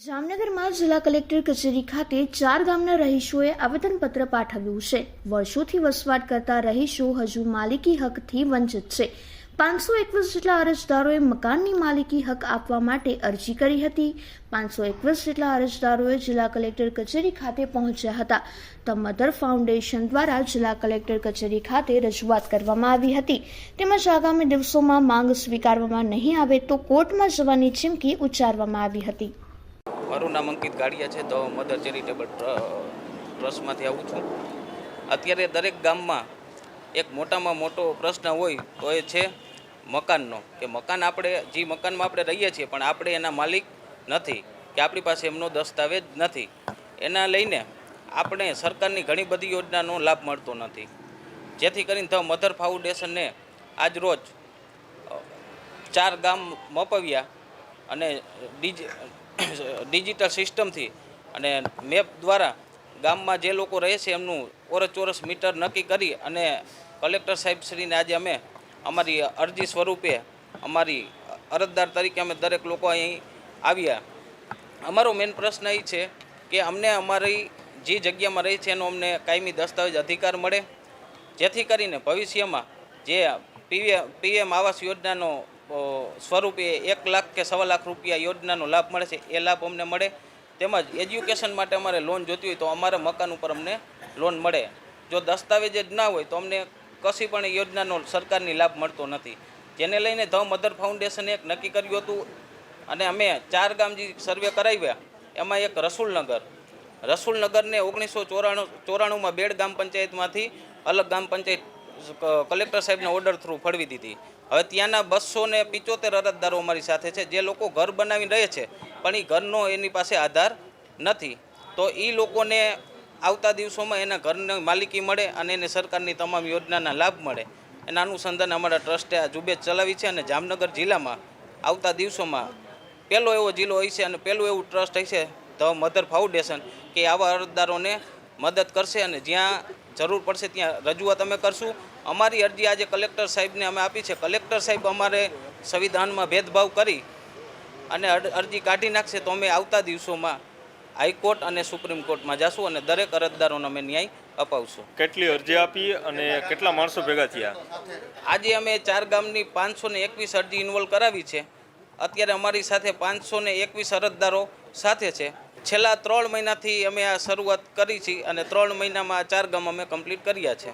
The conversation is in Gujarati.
જામનગરમાં જિલ્લા કલેક્ટર કચેરી ખાતે ચાર ગામના રહીશોએ આવેદનપત્ર પાઠવ્યું છે. વર્ષોથી વસવાટ કરતા રહીશો હજુ માલિકી હકથી વંચિત છે. પાંચસો એકવીસ જેટલા અરજદારોએ મકાનની માલિકી હક આપવા માટે અરજી કરી હતી. પાંચસો એકવીસ જેટલા અરજદારોએ જિલ્લા કલેક્ટર કચેરી ખાતે પહોંચ્યા હતા. ધ મધર ફાઉન્ડેશન દ્વારા જિલ્લા કલેક્ટર કચેરી ખાતે રજૂઆત કરવામાં આવી હતી. તેમજ આગામી દિવસોમાં માંગ સ્વીકારવામાં નહીં આવે તો કોર્ટમાં જવાની ચીમકી ઉચ્ચારવામાં આવી હતી. મારું નામ અંકિત ગાડિયા છે, તો મધર ચેરિટેબલ ટ્રસ્ટમાંથી આવું છું. અત્યારે દરેક ગામમાં એક મોટામાં મોટો પ્રશ્ન હોય, તો એ છે મકાનનો. કે મકાન આપણે, જે મકાનમાં આપણે રહીએ છીએ, પણ આપણે એના માલિક નથી, કે આપણી પાસે એમનો દસ્તાવેજ નથી. એના લઈને આપણે સરકારની ઘણી બધી યોજનાનો લાભ મળતો નથી. જેથી કરીને ધ મધર ફાઉન્ડેશનને આજ રોજ ચાર ગામ મપાવ્યા અને ડીજ ડિજિટલ સિસ્ટમથી અને મેપ દ્વારા ગામમાં જે લોકો રહે છે એમનું ઓરસ ચોરસ મીટર નક્કી કરી અને કલેક્ટર સાહેબશ્રીને આજે અમે અમારી અરજી સ્વરૂપે અમારી અરજદાર તરીકે અમે દરેક લોકો અહીં આવ્યા. અમારો મેઇન પ્રશ્ન એ છે કે અમને અમારી જે જગ્યામાં રહી છે એનો અમને કાયમી દસ્તાવેજ અધિકાર મળે? જેથી કરીને ભવિષ્યમાં જે પીએમ પીએમ આવાસ યોજનાનો સ્વરૂપે એક લાખ કે સવા લાખ રૂપિયા યોજનાનો લાભ મળે છે, એ લાભ અમને મળે. તેમજ એજ્યુકેશન માટે અમારે લોન જોતી હોય તો અમારા મકાન ઉપર અમને લોન મળે. જો દસ્તાવેજ જ ના હોય તો અમને કશી પણ યોજનાનો સરકારની લાભ મળતો નથી. જેને લઈને ધ મધર ફાઉન્ડેશને એક નક્કી કર્યું હતું અને અમે ચાર ગામ જે સર્વે કરાવ્યા. એમાં એક રસુલનગર. રસુલનગરને ઓગણીસો ચોરાણું, ચોરાણુંમાં બેડ ગ્રામ પંચાયતમાંથી અલગ ગ્રામ પંચાયત કલેક્ટર સાહેબના ઓર્ડર થ્રુ ફળવી દીધી. હવે ત્યાંના બસો ને પિચોતેર અરજદારો અમારી સાથે છે. જે લોકો ઘર બનાવીને રહે છે, પણ એ ઘરનો એની પાસે આધાર નથી. તો એ લોકોને આવતા દિવસોમાં એના ઘરની માલિકી મળે અને એને સરકારની તમામ યોજનાના લાભ મળે. એના અનુસંધાને અમારા ટ્રસ્ટે આ ઝુંબેશ ચલાવી છે અને જામનગર જિલ્લામાં આવતા દિવસોમાં પહેલો એવો જિલ્લો હશે અને પહેલું એવું ટ્રસ્ટ હશે ધ મધર ફાઉન્ડેશન, કે આવા અરજદારોને મદદ કરશે અને જ્યાં જરૂર પડશે ત્યાં રજૂઆત અમે કરશું. અમારી અરજી આજે કલેક્ટર સાહેબને અમે આપી છે. કલેક્ટર સાહેબ અમારે સંવિધાનમાં ભેદભાવ કરી અને અરજી કાઢી નાખશે તો અમે આવતા દિવસોમાં હાઈકોર્ટ અને સુપ્રીમ કોર્ટમાં જશું અને દરેક અરજદારોને અમે ન્યાય અપાવશું. કેટલી અરજી આપી અને કેટલા માણસો ભેગા થયા? આજે અમે ચાર ગામની પાંચસો ને એકવીસ અરજી ઇન્વોલ્વ કરાવી છે. અત્યારે અમારી સાથે પાંચસો ને એકવીસ અરજદારો સાથે છે. છેલ્લા ત્રણ મહિનાથી અમે આ શરૂઆત કરી છે અને ત્રણ મહિનામાં ચાર ગામ અમે કમ્પ્લીટ કર્યા છે.